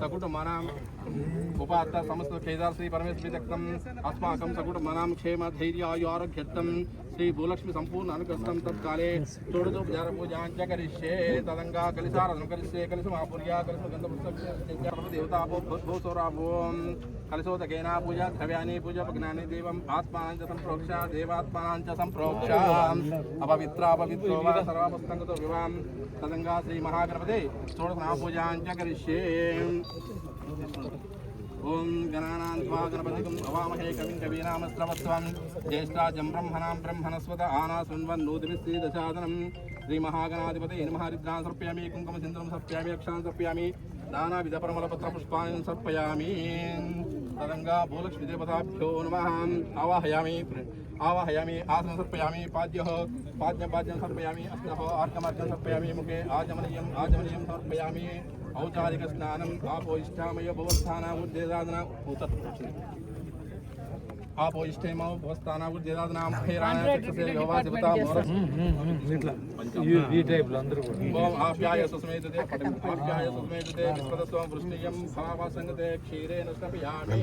సకుటుంబానాం ఉపాత్త సమస్త కేదార్ శ్రీ పరమేశ్వరి దక్తం అస్మాకం సకుటుంబానాం క్షేమ ధైర్య ఆయు ఆరోగ్యత్తం శ్రీ భూలక్ష్మి సంపూర్ణ అనుగ్రస్తం తత్కాలే తోడుదోపచార పూజాంచ కరిష్యే తదంగా కలిసారాధన కరిష్యే కలిసి మాపుర్యా కలిసి గంధ దేవతాభూసోరాభో కలిసోదకేన పూజా ద్రవ్యాన్ని పూజోపజ్ఞాని దేవం ఆత్మానం చ సంప్రోక్ష దేవాత్మానం చ సంప్రోక్ష అపవిత్ర అపవిత్రో వా సర్వపుస్తంగతో వివాం తదంగా శ్రీ మహాగణపతే షోడశ పూజాంచ కరిష్యే ఓం గణానాం గణపతికం అవామహే కవిం కవీనామస్రవస్వం జ్యేష్ఠాజం బ్రహ్మణాం బ్రహ్మణస్వత ఆనా శృణ్వన్ శృణ్వన్నూతిభిస్త్రీ దశాదనం. శ్రీ మహాగణాధిపతి నమహరిద్రాన్ సమర్పయామి కుంకుమ సింధురం సమర్పయామి అక్షాన్ సమర్పయామి నానావిధ పరమలపత్ర పుష్పాన్ని సర్పయామి తదంగా భూలక్ష్మి దేవతాభ్యో నమః. ఆవాహయామి ఆవాహయామి ఆసనం సర్పయామి పాద్య పాద్యం పాద్యం సర్పయామి అస్నః ఆర్కమార్గం సర్పయామి ముఖే ఆజమనీయం ఆజమనీయం సమర్పయామి. ఔచారిక స్నానం ఆపో ఇష్టామయ భవస్థాన ఉద్దేదాదన ఆపో ఇష్టేమో భవస్థాన ఉద్దేదాదన ఆప్యాయ సుస్మేతుతే ఆప్యాయ సుస్మేతుతే విశ్వదస్వం వృష్ణియం ఫలావాసంగతే క్షీరేణ స్నపయామి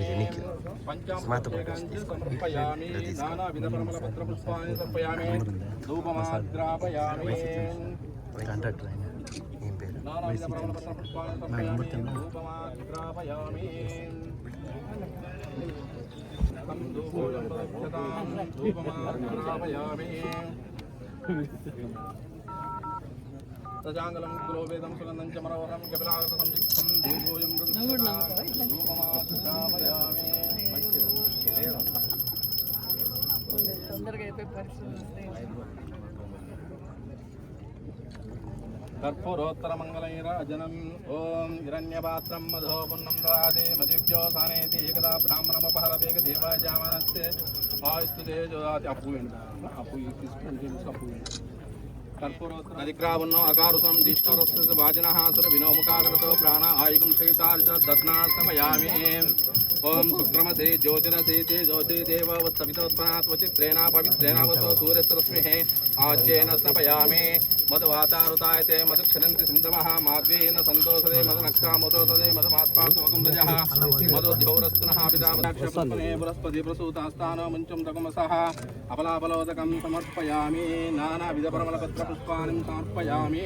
పంచామృతేకాంచ సమర్పయామి నానావిధ పరిమళపత్ర పుష్పాన్ని సమర్పయామి ధూపమాగ్రాపయామి కాంట్రాక్టర్ ఏం పేరు సజాంగలం గురోవేదం సుగంధం చ మనోహరం కపిలాగత సంయుక్తం ధూపోయం ధూపమాగ్రాపయామి తొందరగా అయిపోయి పరిస్థితులు వస్తాయి కర్పూరోత్తరమంగళైరాజనం ఓం హిరణ్యపాత్రం మధో పున్నం దదాతి మదివ్యోసానేతి ఏకదా బ్రాహ్మణమపహరతేక దేవాజామనస్య ఆయుస్తు తేజోదాతి అప్పు అప్పు తీసుకుంటే అప్పు నదిగ్రావన్నో అకారుసం జిష్ణురస్య వాజినః సుర వినోముఖాగరతో ప్రాణ ఆయుగం ओम शुक्रमसे ज्योतिरसे तेजोसे देववत्सवितवत्पात्वचित्रेणा पवित्रेणावतो सूर्यस्तरस्मिः आज्येन स्नपयामि मदवातारुतायते मदक्षरन्ति सिन्धवः माद्येन सन्तोषदे मधु मदनक्तामुदोदे मदमात्पात्मकुम्भजः मदोद्यौरस्तुनः पितामदाक्षपुष्पने बृहस्पति प्रसूतास्तानो मुञ्चं दकुमसः अपलाबलोदकं समर्पयामि। नानाविधपरमलपत्रपुष्पाणि समर्पयामि।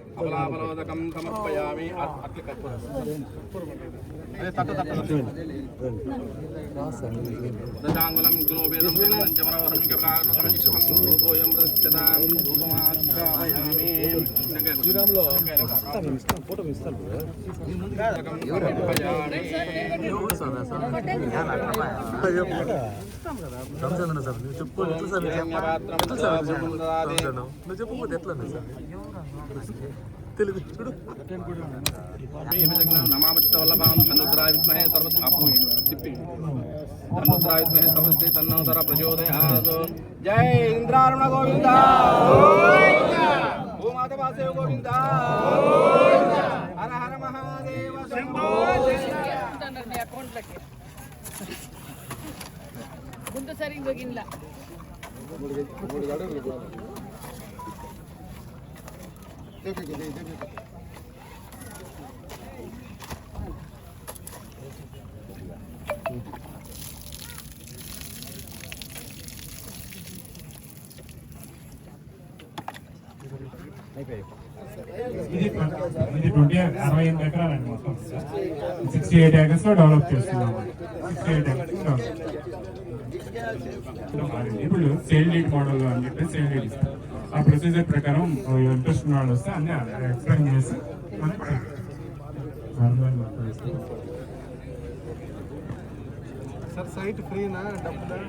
అబలాబలోదకం సమర్పయామి. అట్ల దశాంగులం శ్రీరాములో ఫోటో ఇస్తాను సార్ నువ్వు చెప్పు ఎట్లా సార్ ఎట్లా సార్ రంజాన్ నువ్వు చెప్పకపోతే ఎట్లా సార్? తెలుగు చూడు నమామిత్త వల్లభాం ధనుద్రాయ విద్మహే సర్వస్ అప్పు తిప్పి ధనుద్రాయ విద్మహే సర్వస్తి తన్నోదర ప్రచోదయాత్ జై ఇంద్రారుణ గోవింద. భూమాత వాసేవ గోవింద. హర హర మహాదేవ శంభో. అకౌంట్లకి ముందు సరిగ్గా గిన్నెల ఇది ఇది ట్వంటీ అరవై ఎనిమిది ఎకరాలండి మొత్తం. సిక్స్టీ ఎయిట్ ఏకర్స్లో డెవలప్ చేస్తున్నాం సిక్స్టీ ఎయిట్ ఏకర్స్ డెవలప్ ఇప్పుడు సేల్ లీడ్ మోడల్ అని చెప్పి సేల్ లీడ్ ఇస్తాం. ప్రొసీజర్ ప్రకారం ఇంట్రెస్ట్ ఉన్న వాళ్ళు వస్తే అన్ని ఎక్స్ప్లెయిన్ చేసి. సార్ సైట్ ఫ్రీనా డబ్బులా?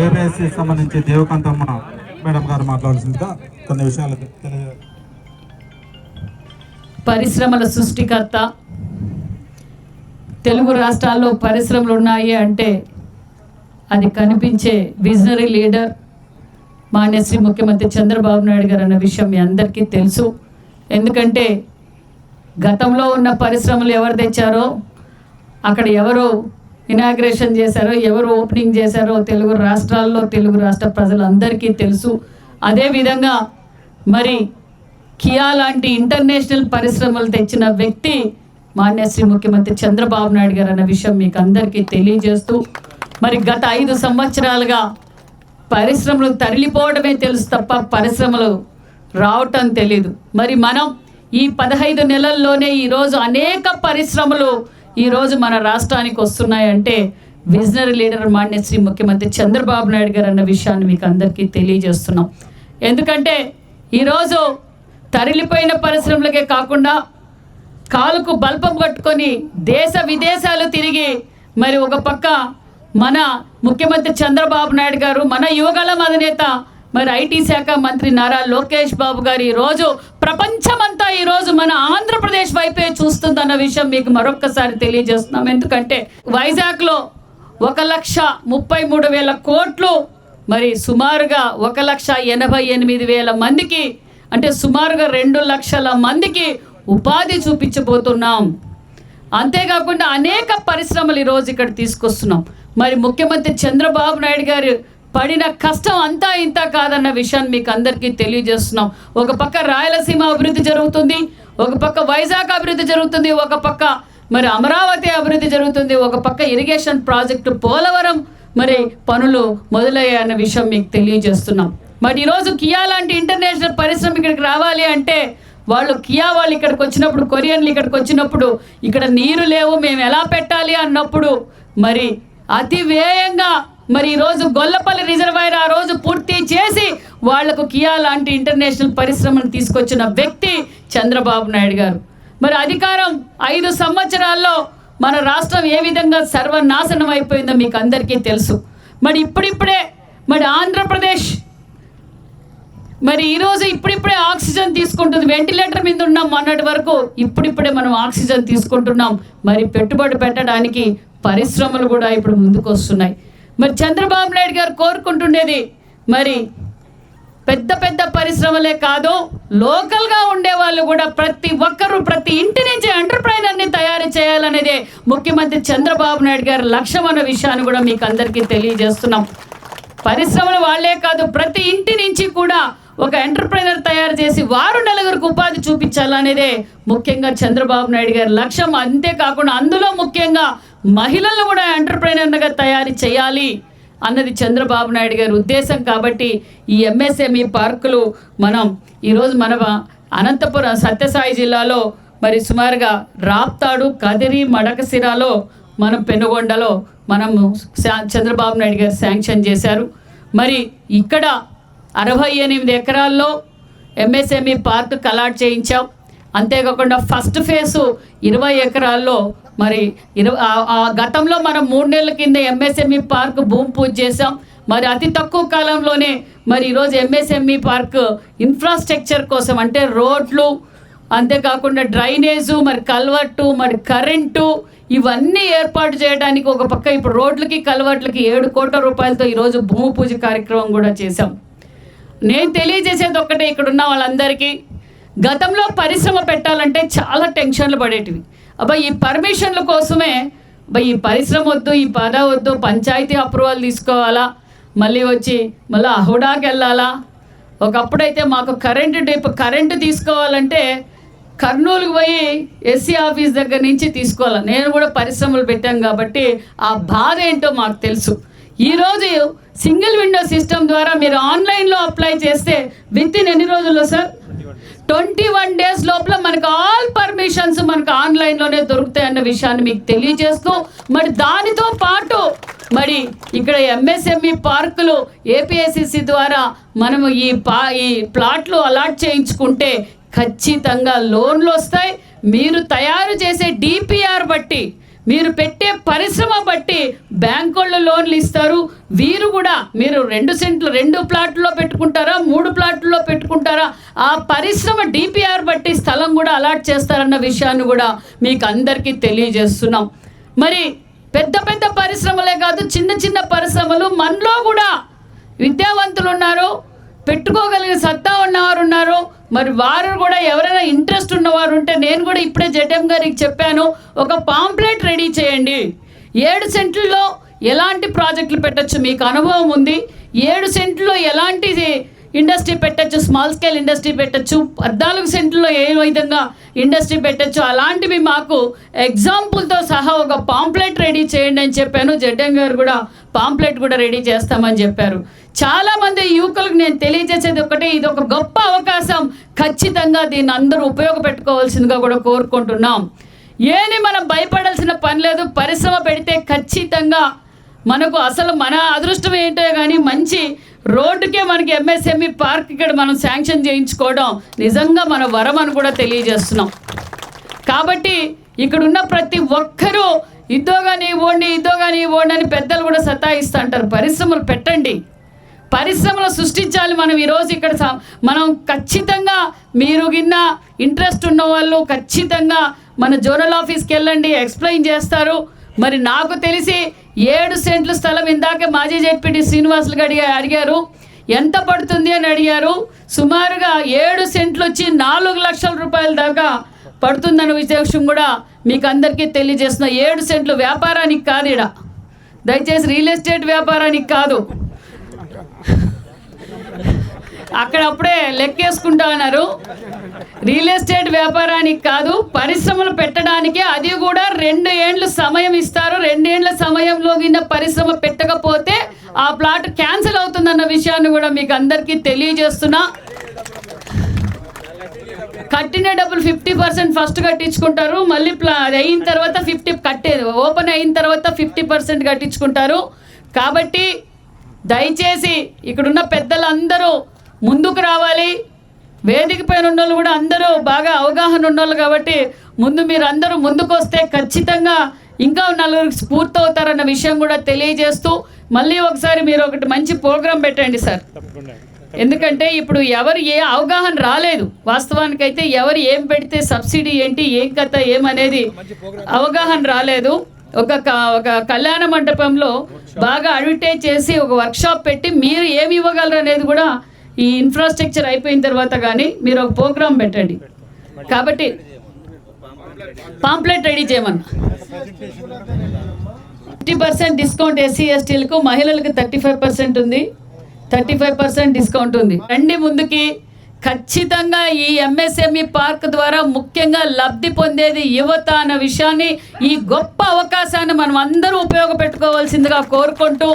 ఏబిఎస్సి సంబంధించి దేవకాంతమ్మ మేడం గారు మాట్లాడాల్సిందిగా కొన్ని విషయాలు పరిశ్రమల సృష్టికర్త. తెలుగు రాష్ట్రాల్లో పరిశ్రమలు ఉన్నాయి అంటే అది కనిపించే విజనరీ లీడర్ మాన్యశ్రీ ముఖ్యమంత్రి చంద్రబాబు నాయుడు గారు అన్న విషయం మీ అందరికీ తెలుసు. ఎందుకంటే గతంలో ఉన్న పరిశ్రమలు ఎవరు తెచ్చారో అక్కడ ఎవరు ఇనాగ్రేషన్ చేశారో ఎవరు ఓపెనింగ్ చేశారో తెలుగు రాష్ట్రాల్లో తెలుగు రాష్ట్ర ప్రజలందరికీ తెలుసు. అదేవిధంగా మరి కియా లాంటి ఇంటర్నేషనల్ పరిశ్రమలు తెచ్చిన వ్యక్తి మాన్యశ్రీ ముఖ్యమంత్రి చంద్రబాబు నాయుడు గారు అన్న విషయం మీకు అందరికీ తెలియజేస్తూ మరి గత ఐదు సంవత్సరాలుగా పరిశ్రమలు తరలిపోవడమే తెలుసు తప్ప పరిశ్రమలు రావటం తెలీదు. మరి మనం ఈ పదహైదు నెలల్లోనే ఈరోజు అనేక పరిశ్రమలు ఈరోజు మన రాష్ట్రానికి వస్తున్నాయంటే విజనరీ లీడర్ మాన్యశ్రీ ముఖ్యమంత్రి చంద్రబాబు నాయుడు గారు అన్న విషయాన్ని మీకు అందరికీ తెలియజేస్తున్నాం. ఎందుకంటే ఈరోజు తరలిపోయిన పరిశ్రమలకే కాకుండా కాలుకు బల్పం కట్టుకొని దేశ విదేశాలు తిరిగి మరి ఒక పక్క మన ముఖ్యమంత్రి చంద్రబాబు నాయుడు గారు మన యువగళం అధినేత మరి ఐటీ శాఖ మంత్రి నారా లోకేష్ బాబు గారు ఈరోజు ప్రపంచమంతా ఈరోజు మన ఆంధ్రప్రదేశ్ వైపే చూస్తుందన్న విషయం మీకు మరొక్కసారి తెలియజేస్తున్నాం. ఎందుకంటే వైజాగ్లో ఒక లక్ష ముప్పై మూడు వేల కోట్లు మరి సుమారుగా ఒక లక్ష ఎనభై ఎనిమిది వేల మందికి అంటే సుమారుగా రెండు లక్షల మందికి ఉపాధి చూపించబోతున్నాం. అంతేకాకుండా అనేక పరిశ్రమలు ఈరోజు ఇక్కడ తీసుకొస్తున్నాం. మరి ముఖ్యమంత్రి చంద్రబాబు నాయుడు గారు పడిన కష్టం అంతా ఇంత కాదన్న విషయాన్ని మీకు అందరికీ తెలియజేస్తున్నాం. ఒక పక్క రాయలసీమ అభివృద్ధి జరుగుతుంది ఒక పక్క వైజాగ్ అభివృద్ధి జరుగుతుంది ఒక పక్క మరి అమరావతి అభివృద్ధి జరుగుతుంది ఒక పక్క ఇరిగేషన్ ప్రాజెక్టు పోలవరం మరి పనులు మొదలయ్యాయన్న విషయం మీకు తెలియజేస్తున్నాం. మరి ఈరోజు కియా లాంటి ఇంటర్నేషనల్ పరిశ్రమ ఇక్కడికి రావాలి అంటే వాళ్ళు కియా వాళ్ళు ఇక్కడికి వచ్చినప్పుడు కొరియన్లు ఇక్కడికి వచ్చినప్పుడు ఇక్కడ నీరు లేవు మేము ఎలా పెట్టాలి అన్నప్పుడు మరి అతి వేగంగా మరి ఈరోజు గొల్లపల్లి రిజర్వాయర్ ఆ రోజు పూర్తి చేసి వాళ్ళకు కియా లాంటి ఇంటర్నేషనల్ పరిశ్రమను తీసుకొచ్చిన వ్యక్తి చంద్రబాబు నాయుడు గారు. మరి అధికారం ఐదు సంవత్సరాల్లో మన రాష్ట్రం ఏ విధంగా సర్వనాశనం అయిపోయిందో మీకు అందరికీ తెలుసు. మరి ఇప్పుడిప్పుడే మరి ఆంధ్రప్రదేశ్ మరి ఈరోజు ఇప్పుడిప్పుడే ఆక్సిజన్ తీసుకుంటుంది. వెంటిలేటర్ మీద ఉన్నాం మొన్నటి వరకు. ఇప్పుడిప్పుడే మనం ఆక్సిజన్ తీసుకుంటున్నాం. మరి పెట్టుబడి పెట్టడానికి పరిశ్రమలు కూడా ఇప్పుడు ముందుకు వస్తున్నాయి మరి చంద్రబాబు నాయుడు గారు కోరుకుంటుండేది మరి పెద్ద పెద్ద పరిశ్రమలే కాదు లోకల్గా ఉండే వాళ్ళు కూడా ప్రతి ఒక్కరూ ప్రతి ఇంటి నుంచి ఎంటర్ప్రైనర్ని తయారు చేయాలనేదే ముఖ్యమంత్రి చంద్రబాబు నాయుడు గారి లక్ష్యం అన్న విషయాన్ని కూడా మీకు అందరికీ తెలియజేస్తున్నాం. పరిశ్రమలు వాళ్ళే కాదు ప్రతి ఇంటి నుంచి కూడా ఒక ఎంటర్ప్రైనర్ తయారు చేసి వారు నలుగురికి ఉపాధి చూపించాలనేదే ముఖ్యంగా చంద్రబాబు నాయుడు గారి లక్ష్యం. అంతేకాకుండా అందులో ముఖ్యంగా మహిళలను కూడా ఎంటర్ప్రైనర్గా తయారు చేయాలి అన్నది చంద్రబాబు నాయుడు గారి ఉద్దేశం. కాబట్టి ఈ ఎంఎస్ఎంఈ పార్కులు మనం ఈరోజు మన అనంతపురం సత్యసాయి జిల్లాలో మరి సుమారుగా రాప్తాడు కదిరి మడకసిరాలో మనం పెనుగొండలో మనము చంద్రబాబు నాయుడు గారు శాంక్షన్ చేశారు. మరి ఇక్కడ అరవై ఎనిమిది ఎకరాల్లో ఎంఎస్ఎంఈ పార్క్ కలాట్ చేయించాం. అంతేకాకుండా ఫస్ట్ ఫేసు ఇరవై ఎకరాల్లో మరి ఇరవై ఆ- గతంలో మనం మూడు నెలల కింద ఎంఎస్ఎంఈ పార్క్ భూమి పూజ చేసాం మరి అతి తక్కువ కాలంలోనే మరి ఈరోజు ఎంఎస్ఎంఈ పార్క్ ఇన్ఫ్రాస్ట్రక్చర్ కోసం అంటే రోడ్లు అంతేకాకుండా డ్రైనేజు మరి కల్వర్టు మరి కరెంటు ఇవన్నీ ఏర్పాటు చేయడానికి ఒక పక్క ఇప్పుడు రోడ్లకి కల్వర్ట్లకి ఏడు కోట్ల రూపాయలతో ఈరోజు భూమి పూజ కార్యక్రమం కూడా చేశాం. నేను తెలియజేసేది ఒక్కటే ఇక్కడ ఉన్న వాళ్ళందరికీ. గతంలో పరిశ్రమ పెట్టాలంటే చాలా టెన్షన్లు పడేటివి. అబ్బా ఈ పర్మిషన్ల కోసమే అబ్బా ఈ పరిశ్రమ వద్దు ఈ పద వద్దు పంచాయతీ అప్రూవల్ తీసుకోవాలా మళ్ళీ వచ్చి మళ్ళీ అహుడాకి వెళ్ళాలా? ఒకప్పుడైతే మాకు కరెంటు డిప్ కరెంటు తీసుకోవాలంటే కర్నూలుకు పోయి ఎస్సీ ఆఫీస్ దగ్గర నుంచి తీసుకోవాలి. నేను కూడా పరిశ్రమలు పెట్టాను కాబట్టి ఆ బాధ ఏంటో మాకు తెలుసు. ఈరోజు సింగిల్ విండో సిస్టమ్ ద్వారా మీరు ఆన్లైన్లో అప్లై చేస్తే విత్ ఇన్ ఎన్ని రోజుల్లో సార్? ట్వంటీ వన్ డేస్ లోపల మనకు ఆల్ పర్మిషన్స్ మనకు ఆన్లైన్లోనే దొరుకుతాయి అన్న విషయాన్ని మీకు తెలియజేస్తూ మరి దానితో పాటు మరి ఇక్కడ ఎంఎస్ఎంఈ పార్కులు ఏపీఎస్సిసి ద్వారా మనము ఈ పా ఈ ప్లాట్లు అలాట్ చేయించుకుంటే ఖచ్చితంగా లోన్లు వస్తాయి. మీరు తయారు చేసే డిపిఆర్ బట్టి మీరు పెట్టే పరిశ్రమ బట్టి బ్యాంక్ వాళ్ళు లోన్లు ఇస్తారు. వీరు కూడా మీరు రెండు సెంట్లు రెండు ప్లాట్లో పెట్టుకుంటారా మూడు ప్లాట్లో పెట్టుకుంటారా? ఆ పరిశ్రమ డిపిఆర్ బట్టి స్థలం కూడా అలాట్ చేస్తారన్న విషయాన్ని కూడా మీకు అందరికీ తెలియజేస్తున్నాం. మరి పెద్ద పెద్ద పరిశ్రమలే కాదు చిన్న చిన్న పరిశ్రమలు మనలో కూడా విద్యావంతులు ఉన్నారు పెట్టుకోగలిగిన సత్తా ఉన్నవారు ఉన్నారు. మరి వారు కూడా ఎవరైనా ఇంట్రెస్ట్ ఉన్నవారు ఉంటే నేను కూడా ఇప్పుడే జడ్ఎం గారికి చెప్పాను ఒక పాంప్లెట్ రెడీ చేయండి. ఏడు సెంట్లలో ఎలాంటి ప్రాజెక్టులు పెట్టచ్చు? మీకు అనుభవం ఉంది. ఏడు సెంట్లో ఎలాంటి ఇండస్ట్రీ పెట్టచ్చు స్మాల్ స్కేల్ ఇండస్ట్రీ పెట్టచ్చు పద్నాలుగు సెంట్లో ఏ విధంగా ఇండస్ట్రీ పెట్టచ్చు అలాంటివి మాకు ఎగ్జాంపుల్తో సహా ఒక పాంప్లెట్ రెడీ చేయండి అని చెప్పాను. జడ్డం గారు కూడా పాంప్లెట్ కూడా రెడీ చేస్తామని చెప్పారు. చాలామంది యువకులకు నేను తెలియజేసేది ఒకటే ఇది ఒక గొప్ప అవకాశం. ఖచ్చితంగా దీన్ని అందరూ ఉపయోగపెట్టుకోవాల్సిందిగా కూడా కోరుకుంటున్నాం. ఏని మనం భయపడాల్సిన పని లేదు పరిశ్రమ పెడితే ఖచ్చితంగా మనకు అసలు మన అదృష్టం ఏంటో కానీ మంచి రోడ్డుకే మనకి ఎంఎస్ఎంఈ పార్క్ ఇక్కడ మనం శాంక్షన్ చేయించుకోవడం నిజంగా మన వరం అని కూడా తెలియజేస్తున్నాం. కాబట్టి ఇక్కడ ఉన్న ప్రతి ఒక్కరూ ఇద్దోగాని ఇవ్వండి ఇద్దోగాని ఇవ్వండి అని పెద్దలు కూడా సతాయిస్తూ అంటారు పరిశ్రమలు పెట్టండి. పరిశ్రమలు సృష్టించాలి మనం ఈరోజు ఇక్కడ మనం ఖచ్చితంగా మీరు గిన్న ఇంట్రెస్ట్ ఉన్న వాళ్ళు ఖచ్చితంగా మన జోనల్ ఆఫీస్కి వెళ్ళండి ఎక్స్ప్లెయిన్ చేస్తారు. మరి నాకు తెలిసి ఏడు సెంట్లు స్థలం ఇందాక మాజీ జడ్పీటీ శ్రీనివాసులు అడిగా అడిగారు. ఎంత పడుతుంది అని అడిగారు. సుమారుగా ఏడు సెంట్లు వచ్చి నాలుగు లక్షల రూపాయల దాకా పడుతుందన్న విశేషం కూడా మీకు అందరికీ తెలియజేస్తున్నా. ఏడు సెంట్లు వ్యాపారానికి కాదు ఇడ దయచేసి రియల్ ఎస్టేట్ వ్యాపారానికి కాదు. అక్కడ అప్పుడే లెక్కేసుకుంటా ఉన్నారు. రియల్ ఎస్టేట్ వ్యాపారానికి కాదు పరిశ్రమలు పెట్టడానికి అది కూడా రెండు ఏండ్లు సమయం ఇస్తారు. రెండేండ్ల సమయంలో కింద పరిశ్రమ పెట్టకపోతే ఆ ప్లాట్ క్యాన్సిల్ అవుతుందన్న విషయాన్ని కూడా మీకు అందరికీ తెలియజేస్తున్నా. కట్టిన డబ్బులు ఫిఫ్టీ పర్సెంట్ ఫస్ట్ కట్టించుకుంటారు మళ్ళీ ప్లా అది అయిన తర్వాత ఫిఫ్టీ కట్టేది. ఓపెన్ అయిన తర్వాత ఫిఫ్టీ పర్సెంట్ కట్టించుకుంటారు. కాబట్టి దయచేసి ఇక్కడున్న పెద్దలందరూ ముందుకు రావాలి. వేదిక పైన ఉన్న వాళ్ళు కూడా అందరూ బాగా అవగాహన ఉన్నోళ్ళు కాబట్టి ముందు మీరు అందరూ ముందుకు వస్తే ఖచ్చితంగా ఇంకా నలుగురికి స్ఫూర్తి అవుతారన్న విషయం కూడా తెలియజేస్తూ మళ్ళీ ఒకసారి మీరు ఒకటి మంచి ప్రోగ్రాం పెట్టండి సార్. ఎందుకంటే ఇప్పుడు ఎవరు ఏ అవగాహన రాలేదు. వాస్తవానికైతే ఎవరు ఏం పెడితే సబ్సిడీ ఏంటి ఏం కథ ఏమనేది అవగాహన రాలేదు. ఒక ఒక కళ్యాణ మండపంలో బాగా అడ్వర్టైజ్ చేసి ఒక వర్క్షాప్ పెట్టి మీరు ఏమి ఇవ్వగలరు అనేది కూడా ఈ ఇన్ఫ్రాస్ట్రక్చర్ అయిపోయిన తర్వాత కానీ మీరు ఒక ప్రోగ్రామ్ పెట్టండి. కాబట్టి పాంప్లెట్ రెడీ చేయమన్నా. ఫిఫ్టీ పర్సెంట్ డిస్కౌంట్ ఎస్సీ ఎస్టీలకు మహిళలకు థర్టీ ఫైవ్ పర్సెంట్ ఉంది. థర్టీ ఫైవ్ పర్సెంట్ డిస్కౌంట్ ఉంది. రండి ముందుకి. ఖచ్చితంగా ఈ ఎంఎస్ఎంఈ పార్క్ ద్వారా ముఖ్యంగా లబ్ధి పొందేది యువత అన్న విషయాన్ని ఈ గొప్ప అవకాశాన్ని మనం అందరూ ఉపయోగపెట్టుకోవాల్సిందిగా కోరుకుంటూ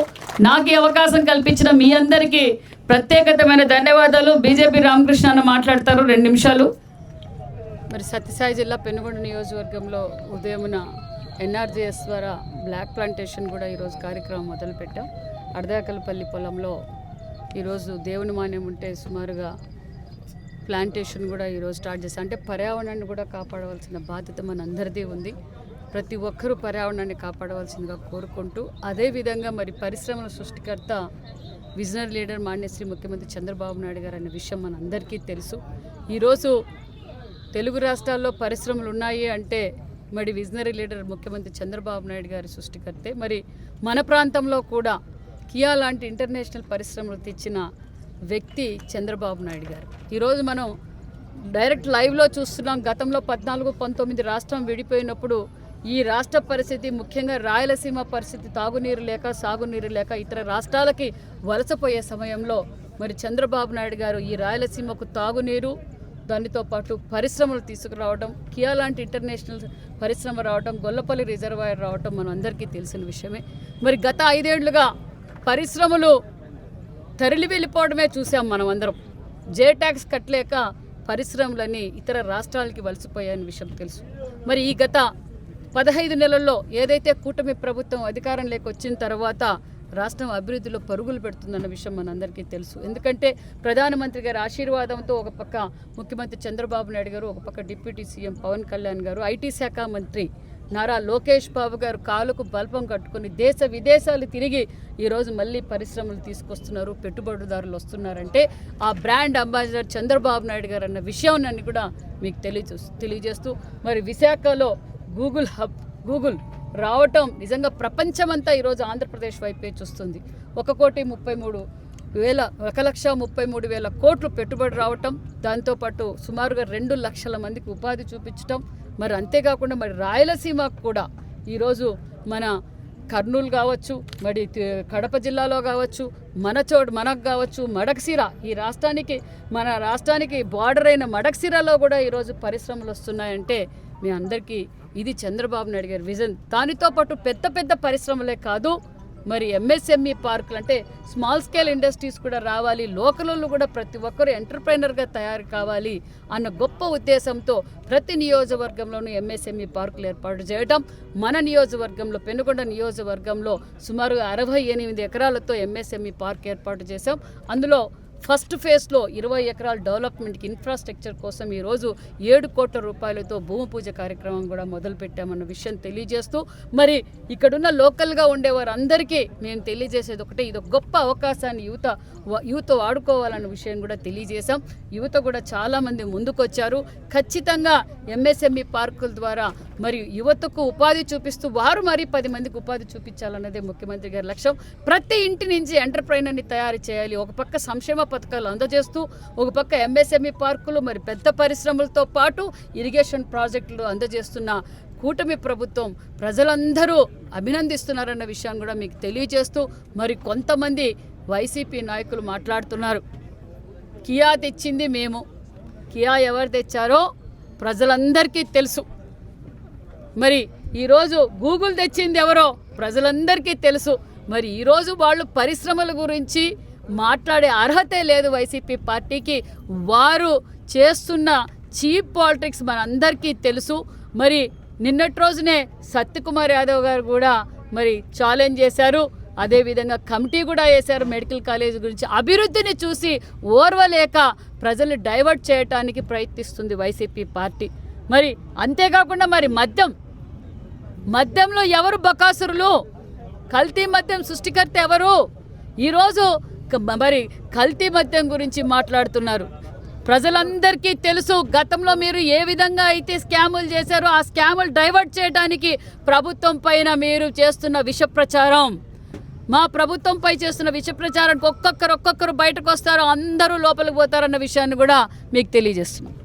నాకు ఈ అవకాశం కల్పించిన మీ అందరికీ ప్రత్యేకతమైన ధన్యవాదాలు. బీజేపీ రామకృష్ణ అన్న మాట్లాడతారు. రెండు నిమిషాలు. మరి సత్యసాయి జిల్లా పెనుగొండ నియోజకవర్గంలో ఉదయమున ఎన్ఆర్జీఎస్ ద్వారా బ్లాక్ ప్లాంటేషన్ కూడా ఈరోజు కార్యక్రమం మొదలుపెట్టాం. అర్ధాకలపల్లి పొలంలో ఈరోజు దేవుని మాన్యం ఉంటే సుమారుగా ప్లాంటేషన్ కూడా ఈరోజు స్టార్ట్ చేస్తాం అంటే పర్యావరణాన్ని కూడా కాపాడవలసిన బాధ్యత మన అందరిది ఉంది. ప్రతి ఒక్కరూ పర్యావరణాన్ని కాపాడవలసిందిగా కోరుకుంటూ అదేవిధంగా మరి పరిశ్రమల సృష్టికర్త విజనరీ లీడర్ మాన్యశ్రీ ముఖ్యమంత్రి చంద్రబాబు నాయుడు గారు అనే విషయం మనందరికీ తెలుసు. ఈరోజు తెలుగు రాష్ట్రాల్లో పరిశ్రమలు ఉన్నాయి అంటే మరి విజనరీ లీడర్ ముఖ్యమంత్రి చంద్రబాబు నాయుడు గారి సృష్టికర్తే. మరి మన ప్రాంతంలో కూడా కియా లాంటి ఇంటర్నేషనల్ పరిశ్రమలు తెచ్చిన వ్యక్తి చంద్రబాబు నాయుడు గారు. ఈరోజు మనం డైరెక్ట్ లైవ్లో చూస్తున్నాం. గతంలో పద్నాలుగు పంతొమ్మిది రాష్ట్రం విడిపోయినప్పుడు ఈ రాష్ట్ర పరిస్థితి ముఖ్యంగా రాయలసీమ పరిస్థితి తాగునీరు లేక సాగునీరు లేక ఇతర రాష్ట్రాలకి వలసపోయే సమయంలో మరి చంద్రబాబు నాయుడు గారు ఈ రాయలసీమకు తాగునీరు దానితో పాటు పరిశ్రమలు తీసుకురావడం కియా లాంటి ఇంటర్నేషనల్ పరిశ్రమ రావడం గొల్లపల్లి రిజర్వాయర్ రావడం మనం అందరికీ తెలిసిన విషయమే. మరి గత ఐదేళ్ళుగా పరిశ్రమలు తరలి వెళ్ళిపోవడమే చూసాం మనం అందరం జే ట్యాక్స్ కట్టలేక పరిశ్రమలని ఇతర రాష్ట్రాలకి వలసిపోయాయని విషయం తెలుసు. మరి ఈ గత పదహైదు నెలల్లో ఏదైతే కూటమి ప్రభుత్వం అధికారంలోకి వచ్చిన తర్వాత రాష్ట్రం అభివృద్ధిలో పరుగులు పెడుతుందన్న విషయం మనందరికీ తెలుసు. ఎందుకంటే ప్రధానమంత్రి గారి ఆశీర్వాదంతో ఒక పక్క ముఖ్యమంత్రి చంద్రబాబు నాయుడు గారు ఒక పక్క డిప్యూటీ సీఎం పవన్ కళ్యాణ్ గారు ఐటీ శాఖ మంత్రి నారా లోకేష్ బాబు గారు కాలుకు బల్పం కట్టుకుని దేశ విదేశాలు తిరిగి ఈరోజు మళ్ళీ పరిశ్రమలు తీసుకొస్తున్నారు పెట్టుబడిదారులు వస్తున్నారంటే ఆ బ్రాండ్ అంబాసిడర్ చంద్రబాబు నాయుడు గారు అన్న విషయం నన్ను కూడా మీకు తెలియజూ తెలియజేస్తూ మరి విశాఖలో గూగుల్ హబ్ గూగుల్ రావటం నిజంగా ప్రపంచమంతా ఈరోజు ఆంధ్రప్రదేశ్ వైపే చూస్తుంది. ఒక కోటి ముప్పై మూడు వేల ఒక లక్ష ముప్పై మూడు వేల కోట్లు పెట్టుబడి రావటం దాంతోపాటు సుమారుగా రెండు లక్షల మందికి ఉపాధి చూపించటం మరి అంతేకాకుండా మరి రాయలసీమకు కూడా ఈరోజు మన కర్నూలు కావచ్చు మరి కడప జిల్లాలో కావచ్చు మన చోటు మనకు కావచ్చు మడక్సిర ఈ రాష్ట్రానికి మన రాష్ట్రానికి బార్డర్ అయిన మడక్సిరలో కూడా ఈరోజు పరిశ్రమలు వస్తున్నాయంటే మీ అందరికీ ఇది చంద్రబాబు నాయుడు గారి విజన్. దానితో పాటు పెద్ద పెద్ద పరిశ్రమలే కాదు మరి ఎంఎస్ఎంఈ పార్కులు అంటే స్మాల్ స్కేల్ ఇండస్ట్రీస్ కూడా రావాలి లోకల్లో కూడా ప్రతి ఒక్కరు ఎంటర్ప్రైనర్గా తయారు కావాలి అన్న గొప్ప ఉద్దేశంతో ప్రతి నియోజకవర్గంలోనూ ఎంఎస్ఎంఈ పార్కులు ఏర్పాటు చేయడం మన నియోజకవర్గంలో పెనుగొండ నియోజకవర్గంలో సుమారు అరవై ఎనిమిది ఎకరాలతో ఎంఎస్ఎంఈ పార్క్ ఏర్పాటు చేశాం. అందులో ఫస్ట్ ఫేజ్లో ఇరవై ఎకరాల డెవలప్మెంట్కి ఇన్ఫ్రాస్ట్రక్చర్ కోసం ఈరోజు ఏడు కోట్ల రూపాయలతో భూమి పూజ కార్యక్రమం కూడా మొదలుపెట్టామన్న విషయం తెలియజేస్తూ మరి ఇక్కడున్న లోకల్గా ఉండేవారందరికీ మేము తెలియజేసేది ఒకటే ఇది ఒక గొప్ప అవకాశాన్ని యువత యువత వాడుకోవాలన్న విషయం కూడా తెలియజేశాం. యువత కూడా చాలామంది ముందుకొచ్చారు. ఖచ్చితంగా ఎంఎస్ఎంఈ పార్కుల ద్వారా మరి యువతకు ఉపాధి చూపిస్తూ వారు మరి పది మందికి ఉపాధి చూపించాలన్నదే ముఖ్యమంత్రి గారి లక్ష్యం. ప్రతి ఇంటి నుంచి ఎంటర్ప్రైనర్ని తయారు చేయాలి. ఒక పక్క సంక్షేమ పథకాలు అందజేస్తూ ఒక పక్క ఎంఎస్ఎంఈ పార్కులు మరి పెద్ద పరిశ్రమలతో పాటు ఇరిగేషన్ ప్రాజెక్టులు అందజేస్తున్న కూటమి ప్రభుత్వం ప్రజలందరూ అభినందిస్తున్నారన్న విషయాన్ని కూడా మీకు తెలియజేస్తూ మరి కొంతమంది వైసీపీ నాయకులు మాట్లాడుతున్నారు. కియా తెచ్చింది మేము. కియా ఎవరు తెచ్చారో ప్రజలందరికీ తెలుసు. మరి ఈరోజు గూగుల్ తెచ్చింది ఎవరో ప్రజలందరికీ తెలుసు. మరి ఈరోజు వాళ్ళు పరిశ్రమల గురించి మాట్లాడే అర్హతే లేదు వైసీపీ పార్టీకి. వారు చేస్తున్న చీప్ పాలిటిక్స్ మనందరికీ తెలుసు. మరి నిన్నటి రోజునే సత్యకుమార్ యాదవ్ గారు కూడా మరి ఛాలెంజ్ చేశారు. అదేవిధంగా కమిటీ కూడా వేశారు మెడికల్ కాలేజ్ గురించి. అభివృద్ధిని చూసి ఓర్వలేక ప్రజలు డైవర్ట్ చేయటానికి ప్రయత్నిస్తుంది వైసీపీ పార్టీ. మరి అంతేకాకుండా మరి మద్యం. మద్యంలో ఎవరు బకాసురులు? కల్తీ మద్యం సృష్టికర్త ఎవరు? ఈరోజు మరి కల్తీ మద్యం గురించి మాట్లాడుతున్నారు. ప్రజలందరికీ తెలుసు గతంలో మీరు ఏ విధంగా అయితే స్కాములు చేశారో ఆ స్కాములు డైవర్ట్ చేయడానికి ప్రభుత్వం పైన మీరు చేస్తున్న విషప్రచారం. మా ప్రభుత్వంపై చేస్తున్న విషప్రచారానికి ఒక్కొక్కరు ఒక్కొక్కరు బయటకు వస్తారో అందరూ లోపలికి పోతారన్న విషయాన్ని కూడా మీకు తెలియజేస్తున్నాం.